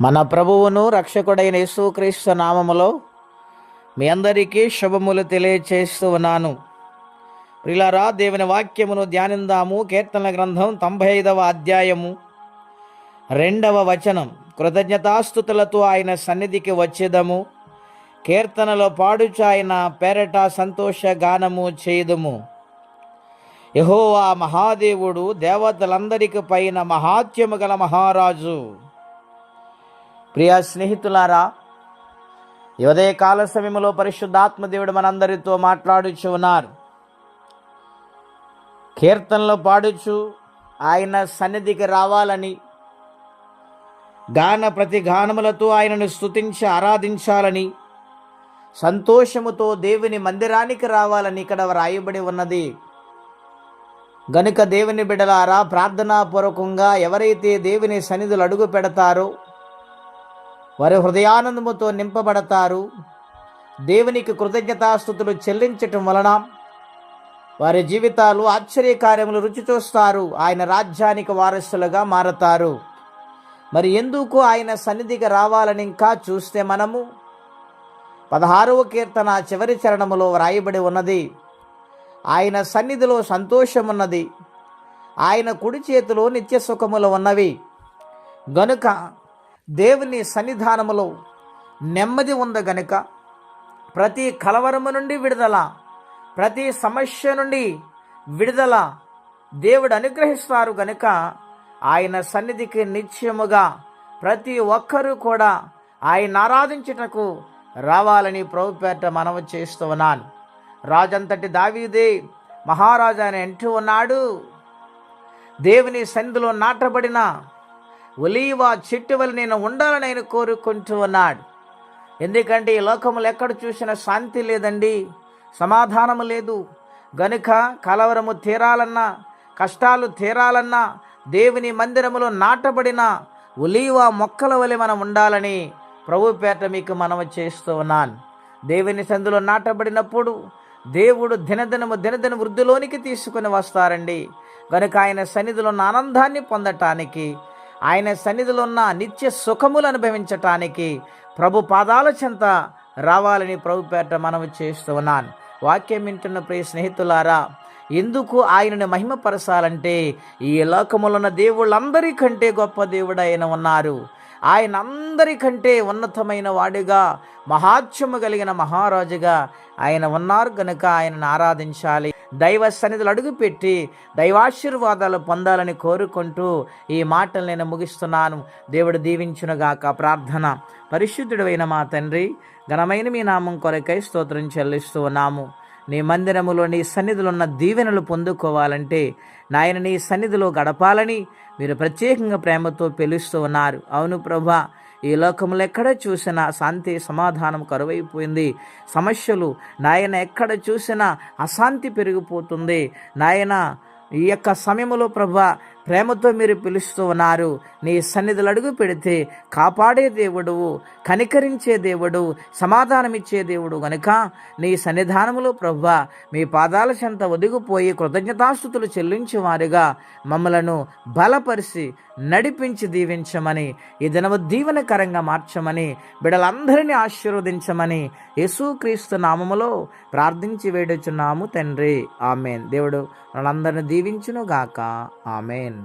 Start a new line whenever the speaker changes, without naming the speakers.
మన ప్రభువును రక్షకుడైన యేసుక్రీస్తు నామములో మీ అందరికీ శుభములు తెలియచేస్తూ ఉన్నాను. ప్రిలారా దేవుని వాక్యమును ధ్యానిందాము. కీర్తన గ్రంథం తొంభై ఐదవ అధ్యాయము రెండవ వచనం. కృతజ్ఞతాస్థుతులతో ఆయన సన్నిధికి వచ్చేదము. కీర్తనలో పాడుచు ఆయన పేరట సంతోష గానము చేయుదుము. యహోవా మహాదేవుడు దేవతలందరికి పైన మహాత్యము గల మహారాజు. ప్రియ స్నేహితులారా ఈ ఉదయ కాల సమయంలో పరిశుద్ధాత్మ దేవుడు మనందరితో మాట్లాడుచు ఉన్నారు. కీర్తనలు పాడుచు ఆయన సన్నిధికి రావాలని గాన ప్రతి గానములతో ఆయనను స్తుతించి ఆరాధించాలని సంతోషముతో దేవుని మందిరానికి రావాలని ఇక్కడ వ్రాయబడి ఉన్నది. గనుక దేవుని బిడలారా ప్రార్థనాపూర్వకంగా ఎవరైతే దేవుని సన్నిధులు అడుగు పెడతారో వారి హృదయానందముతో నింపబడతారు. దేవునికి కృతజ్ఞతాస్థుతులు చెల్లించటం వలన వారి జీవితాలు ఆశ్చర్యకార్యములు రుచి చూస్తారు. ఆయన రాజ్యానికి వారసులుగా మారతారు. మరి ఎందుకు ఆయన సన్నిధికి రావాలని ఇంకా చూస్తే మనము? పదహారవ కీర్తన చివరి చరణములో వ్రాయబడి ఉన్నది. ఆయన సన్నిధిలో సంతోషమున్నది. ఆయన కుడి చేతిలో నిత్య సుఖములు ఉన్నవి. గనుక దేవుని సన్నిధానములో నెమ్మది ఉంది గనుక ప్రతి కలవరము నుండి విడుదల ప్రతి సమస్య నుండి విడుదల దేవుడు అనుగ్రహిస్తారు గనుక ఆయన సన్నిధికి నిత్యముగా ప్రతి ఒక్కరూ కూడా ఆయన ఆరాధించుటకు రావాలని ప్రభుపేట మనవి చేస్తూ ఉన్నాను. రాజంతటి దావీదే మహారాజు అని అంటూ ఉన్నాడు. దేవుని సన్నిధిలో నాటబడిన ఒలీవ చెట్టు వల్ల నేను ఉండాలని ఆయన కోరుకుంటూ ఉన్నాడు. ఎందుకంటే ఈ లోకములు ఎక్కడ చూసినా శాంతి లేదండి సమాధానము లేదు. గనుక కలవరము తీరాలన్నా కష్టాలు తీరాలన్నా దేవుని మందిరములో నాటబడిన ఒలీవ మొక్కల వలె మనం ఉండాలని ప్రభు పేట మీకు మనవి చేస్తూ ఉన్నాను. దేవుని సందులో నాటబడినప్పుడు దేవుడు దినదినము దినదిన వృద్ధిలోనికి తీసుకుని వస్తారండి. కనుక ఆయన సన్నిధిలో ఉన్న ఆనందాన్ని పొందటానికి ఆయన సన్నిధిలో ఉన్న నిత్య సుఖములు అనుభవించటానికి ప్రభు పాదాల చెంత రావాలని ప్రభు పేట మనవి చేస్తూ ఉన్నాను. వాక్యం వింటున్న ప్రియ స్నేహితులారా ఎందుకు ఆయనను మహిమపరచాలంటే ఈ లోకములున్న దేవుళ్ళందరికంటే గొప్ప దేవుడు ఆయన ఉన్నారు. ఆయన అందరికంటే ఉన్నతమైన వాడిగా మహాత్యము కలిగిన మహారాజుగా ఆయన ఉన్నారు. కనుక ఆయనను ఆరాధించాలి. దైవ సన్నిధులు అడుగుపెట్టి దైవాశీర్వాదాలు పొందాలని కోరుకుంటూ ఈ మాటలు నేను ముగిస్తున్నాను. దేవుడు దీవించునుగాక. ప్రార్థన. పరిశుద్ధుడైన మా తండ్రి ఘనమైన మీ నామం కొరకై స్తోత్రం చెల్లిస్తూ ఉన్నాము. నీ మందిరములో నీ సన్నిధిలో ఉన్న దీవెనలు పొందుకోవాలంటే నాయన నీ సన్నిధిలో గడపాలని మీరు ప్రత్యేకంగా ప్రేమతో పిలుస్తూ ఉన్నారు. అవును ప్రభా ఈ లోకంలో ఎక్కడ చూసినా శాంతి సమాధానం కరువైపోయింది. సమస్యలు నాయన ఎక్కడ చూసినా అశాంతి పెరిగిపోతుంది. నాయన ఈ యొక్క సమయంలో ప్రభా ప్రేమతో మీరు పిలుస్తూ ఉన్నారు. నీ సన్నిధులు అడుగు పెడితే కాపాడే దేవుడు కనికరించే దేవుడు సమాధానమిచ్చే దేవుడు గనుక నీ సన్నిధానములో ప్రభా మీ పాదాల చెంత ఒదిగిపోయి కృతజ్ఞతాస్థుతులు చెల్లించేవారుగా మమ్మలను బలపరిచి నడిపించి దీవించమని ఈ దినము దీవనకరంగా మార్చమని బిడలందరినీ ఆశీర్వదించమని యేసుక్రీస్తు నామములో ప్రార్థించి వేడుచున్నాము తండ్రి. ఆమెన్. దేవుడు వాళ్ళందరిని దీవించును గాక ఆమెన్.